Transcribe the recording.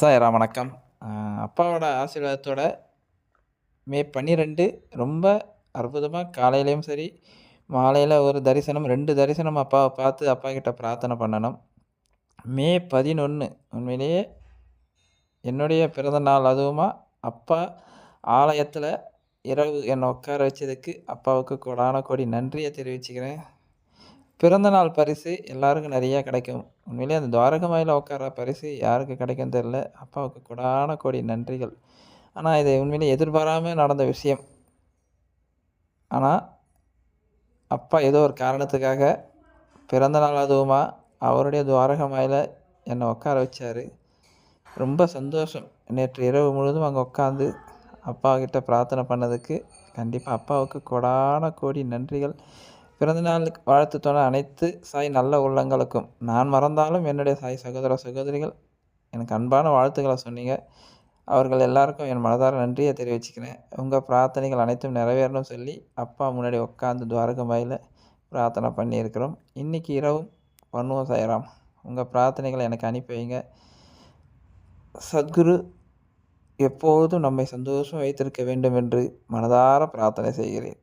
சாயரா வணக்கம். அப்பாவோட ஆசீர்வாதத்தோட மே 12 ரொம்ப அற்புதமாக காலையிலையும் சரி, மாலையில் ஒரு தரிசனம் ரெண்டு தரிசனம் அப்பாவை பார்த்து அப்பாகிட்ட பிரார்த்தனை பண்ணணும். மே 11 உண்மையிலேயே என்னுடைய பிறந்த நாள் அதுவுமா அப்பா ஆலயத்தில் இரவு என்னை உட்கார வச்சதுக்கு அப்பாவுக்கு கொடான கொடி நன்றியை தெரிவிச்சுக்கிறேன். பிறந்தநாள் பரிசு எல்லாருக்கும் நிறையா கிடைக்கும். உண்மையிலேயே அந்த துவாரகமாயில் உட்கார பரிசு யாருக்கு கிடைக்கும் தெரில அப்பாவுக்கு கோடான கோடி நன்றிகள். ஆனால் இது உண்மையிலே எதிர்பாராமல் நடந்த விஷயம். ஆனால் அப்பா ஏதோ ஒரு காரணத்துக்காக பிறந்த நாள் அதுவுமா அவருடைய துவாரகமாயில் என்னை உட்கார வச்சார் ரொம்ப சந்தோஷம். நேற்று இரவு முழுவதும் அங்கே உட்காந்து அப்பாகிட்ட பிரார்த்தனை பண்ணதுக்கு கண்டிப்பாக அப்பாவுக்கு கொடான கோடி நன்றிகள். பிறந்த வாழ்த்து தோண அனைத்து சாய் நல்ல உள்ளங்களுக்கும், நான் மறந்தாலும் என்னுடைய சாய் சகோதர, சகோதரிகள் எனக்கு அன்பான வாழ்த்துக்களை சொன்னீங்க. அவர்கள் எல்லாருக்கும் என் மனதார நன்றியை தெரிவிச்சுக்கிறேன். உங்கள் பிரார்த்தனைகள் அனைத்தும் நிறைவேறணும் சொல்லி அப்பா முன்னாடி உட்காந்து துவாரகமாயில பிரார்த்தனை பண்ணியிருக்கிறோம். இன்னைக்கு இரவும் பண்ணுவோம் சாய்ராம். உங்கள் பிரார்த்தனைகளை எனக்கு அனுப்பி வைங்க. சத்குரு எப்போதும் நம்மை சந்தோஷம் வைத்திருக்க வேண்டும் என்று மனதார பிரார்த்தனை செய்கிறேன்.